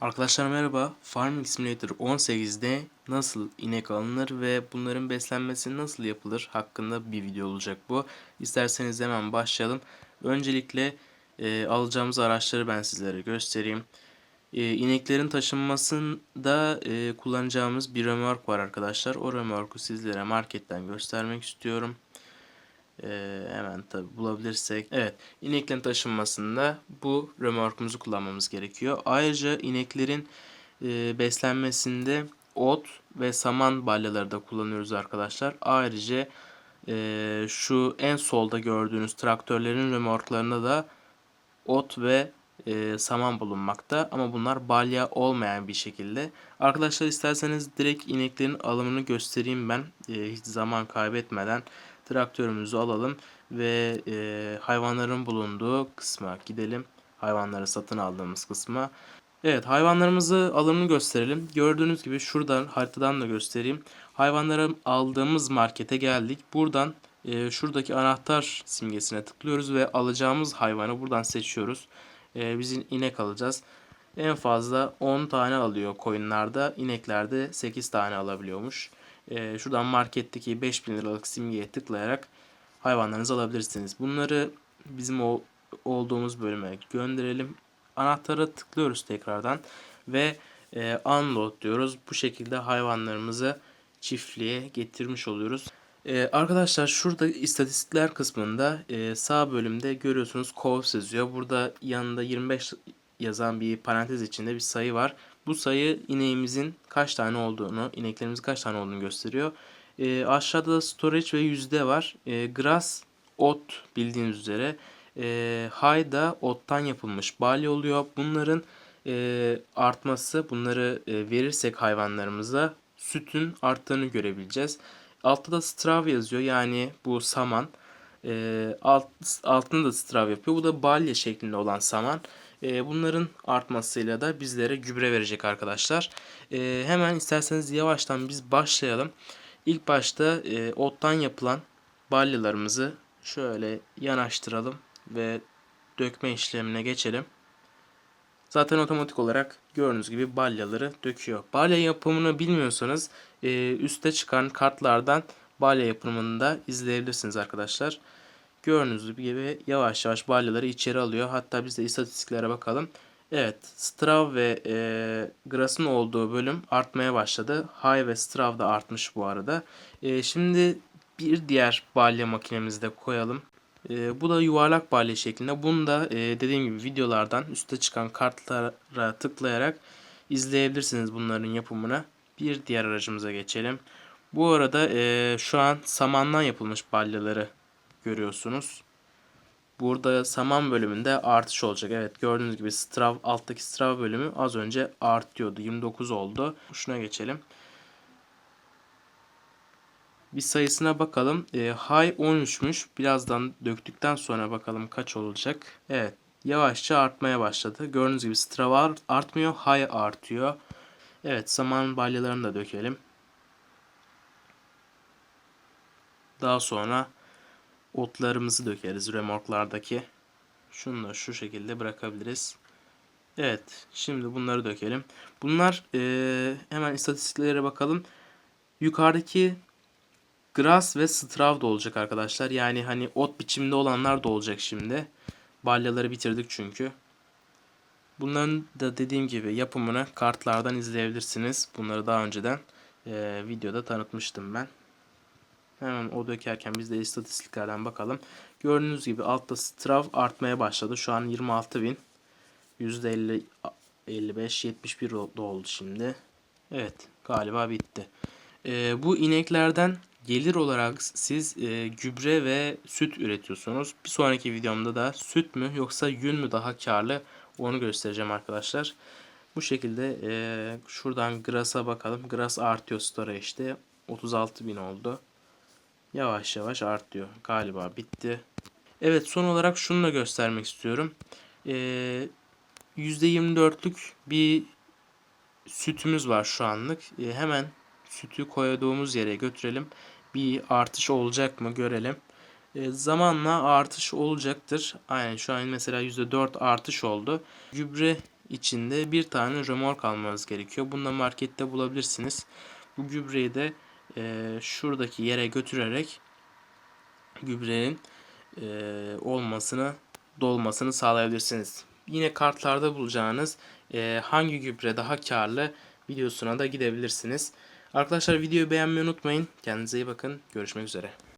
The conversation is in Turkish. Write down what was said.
Arkadaşlar merhaba. Farming Simulator 18'de nasıl inek alınır ve bunların beslenmesi nasıl yapılır hakkında bir video olacak bu. İsterseniz hemen başlayalım. Öncelikle e, alacağımız araçları ben sizlere göstereyim. E, ineklerin taşınmasında e, kullanacağımız bir römork var arkadaşlar. O römorku sizlere marketten göstermek istiyorum. Ee, hemen tabi bulabilirsek. Evet ineklerin taşınmasında bu römorkumuzu kullanmamız gerekiyor. Ayrıca ineklerin e, beslenmesinde ot ve saman balyaları da kullanıyoruz arkadaşlar. Ayrıca e, şu en solda gördüğünüz traktörlerin römorklarında da ot ve e, saman bulunmakta ama bunlar balya olmayan bir şekilde. Arkadaşlar isterseniz direkt ineklerin alımını göstereyim ben e, hiç zaman kaybetmeden traktörümüzü alalım ve e, hayvanların bulunduğu kısma gidelim. Hayvanları satın aldığımız kısma. Evet hayvanlarımızı alımını gösterelim. Gördüğünüz gibi şuradan haritadan da göstereyim. Hayvanları aldığımız markete geldik. Buradan e, şuradaki anahtar simgesine tıklıyoruz ve alacağımız hayvanı buradan seçiyoruz. E, biz inek alacağız. En fazla 10 tane alıyor koyunlarda. ineklerde 8 tane alabiliyormuş. E, şuradan marketteki 5000 liralık simgeye tıklayarak hayvanlarınızı alabilirsiniz. Bunları bizim o olduğumuz bölüme gönderelim. Anahtara tıklıyoruz tekrardan ve e, unload diyoruz. Bu şekilde hayvanlarımızı çiftliğe getirmiş oluyoruz. Ee, arkadaşlar şurada istatistikler kısmında e, sağ bölümde görüyorsunuz Cows yazıyor. Burada yanında 25 yazan bir parantez içinde bir sayı var. Bu sayı ineğimizin kaç tane olduğunu, ineklerimizin kaç tane olduğunu gösteriyor. E, aşağıda da storage ve yüzde var. E, grass, ot bildiğiniz üzere. E, hay da ottan yapılmış balya oluyor. Bunların e, artması, bunları e, verirsek hayvanlarımıza sütün arttığını görebileceğiz. Altta da strav yazıyor yani bu saman. E, alt, altında da strav yapıyor. Bu da balya şeklinde olan saman. E, bunların artmasıyla da bizlere gübre verecek arkadaşlar. E, hemen isterseniz yavaştan biz başlayalım. İlk başta e, ottan yapılan balyalarımızı şöyle yanaştıralım ve dökme işlemine geçelim. Zaten otomatik olarak gördüğünüz gibi balyaları döküyor. Balya yapımını bilmiyorsanız e, üste çıkan kartlardan balya yapımını da izleyebilirsiniz arkadaşlar. Gördüğünüz gibi yavaş yavaş balyaları içeri alıyor. Hatta biz de istatistiklere bakalım. Evet, Strav ve e, Grass'ın olduğu bölüm artmaya başladı. High ve Strav da artmış bu arada. E, şimdi bir diğer balya makinemizi de koyalım. E, bu da yuvarlak balya şeklinde. Bunu da e, dediğim gibi videolardan üste çıkan kartlara tıklayarak izleyebilirsiniz bunların yapımını. Bir diğer aracımıza geçelim. Bu arada e, şu an samandan yapılmış balyaları görüyorsunuz. Burada saman bölümünde artış olacak. Evet gördüğünüz gibi strav alttaki strav bölümü az önce artıyordu. 29 oldu. Şuna geçelim. Bir sayısına bakalım. E, high 13'müş. Birazdan döktükten sonra bakalım kaç olacak. Evet. Yavaşça artmaya başladı. Gördüğünüz gibi strav artmıyor. High artıyor. Evet saman balyalarını da dökelim. Daha sonra otlarımızı dökeriz remorklardaki. Şunu da şu şekilde bırakabiliriz. Evet şimdi bunları dökelim. Bunlar e, hemen istatistiklere bakalım. Yukarıdaki grass ve strav da olacak arkadaşlar. Yani hani ot biçiminde olanlar da olacak şimdi. Balyaları bitirdik çünkü. Bunların da dediğim gibi yapımını kartlardan izleyebilirsiniz. Bunları daha önceden e, videoda tanıtmıştım ben. Hemen o dökerken biz de istatistiklerden bakalım. Gördüğünüz gibi altta strav artmaya başladı. Şu an 26 bin. %50 55 71 oldu şimdi. Evet galiba bitti. Ee, bu ineklerden gelir olarak siz e, gübre ve süt üretiyorsunuz. Bir sonraki videomda da süt mü yoksa yün mü daha karlı onu göstereceğim arkadaşlar. Bu şekilde e, şuradan Grass'a bakalım. Grass artıyor storage'de. 36 bin oldu yavaş yavaş artıyor. Galiba bitti. Evet son olarak şunu da göstermek istiyorum. Ee, %24'lük bir sütümüz var şu anlık. Ee, hemen sütü koyduğumuz yere götürelim. Bir artış olacak mı görelim. Ee, zamanla artış olacaktır. Aynen şu an mesela %4 artış oldu. Gübre içinde bir tane römork almanız gerekiyor. Bunu da markette bulabilirsiniz. Bu gübreyi de e, şuradaki yere götürerek gübrenin e, olmasını dolmasını sağlayabilirsiniz. Yine kartlarda bulacağınız e, hangi gübre daha karlı videosuna da gidebilirsiniz. Arkadaşlar videoyu beğenmeyi unutmayın. Kendinize iyi bakın. Görüşmek üzere.